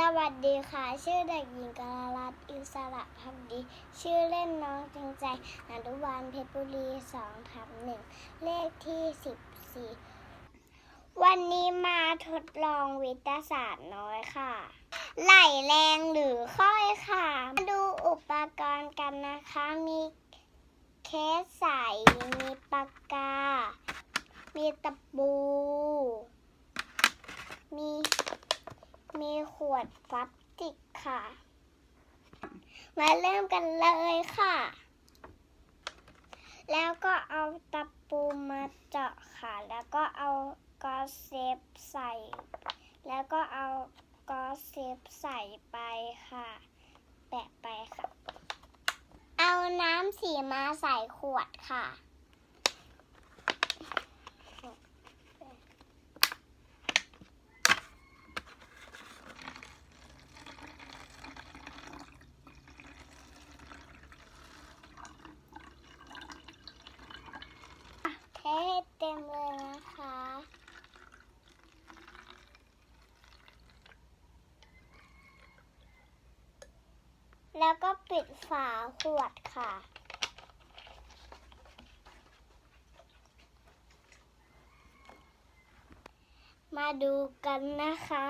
สวัสดีค่ะ ชื่อเด็กหญิงกาลรัตอิสระพักดี ชื่อเล่นน้องจริงใจอนุบาลเพชรบุรีสองทับหนึ่งเลขที่สิบสี่วันนี้มาทดลองวิทยาศาสตร์น้อยค่ะ ไหลแรงหรือค่อยค่ะ มาดูอุปกรณ์กันนะคะ มีเคสใส มีปากกา มีตะปู มี มีขวดพลาสติกค่ะ มาเริ่มกันเลยค่ะ แล้วก็เอาตะปูมาเจาะค่ะ แล้วก็เอากอซเซฟใส่ แล้วก็เอากอซเซฟใส่ไปค่ะ แปะไปค่ะ เอาน้ำสีมาใส่ขวดค่ะ เต็มเลยนะคะ แล้วก็ปิดฝาขวดค่ะ มาดูกันนะคะ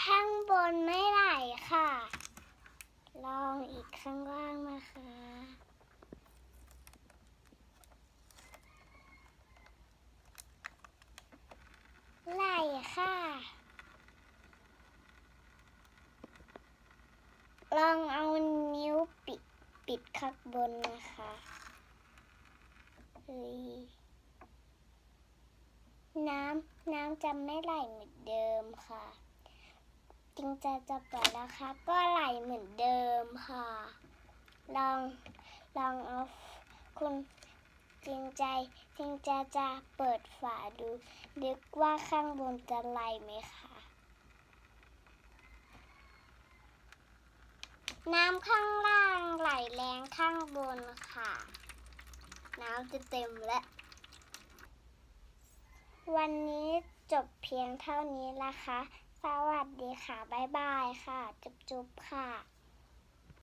ข้างบนไม่ไหลค่ะ ลองอีกข้างล่างนะคะ ไหลค่ะ ลองเอานิ้วปิด ปิดข้างบนนะคะน้ำน้ำจะไม่ไหลเหมือนเดิมค่ะจริงใจจะเปิดแล้วค่ะก็ไหลเหมือนเดิมค่ะ ลองลองเอาคุณจริงใจจริงใจจะเปิดฝาดูนึกว่าข้างบนจะไหลไหมคะน้ำข้างล่าง ไหลแรงข้างบนค่ะ น้ำจะเต็มแล้ว วันนี้จบเพียงเท่านี้นะคะ สวัสดีค่ะ บ๊ายบายค่ะ จุ๊บๆค่ะ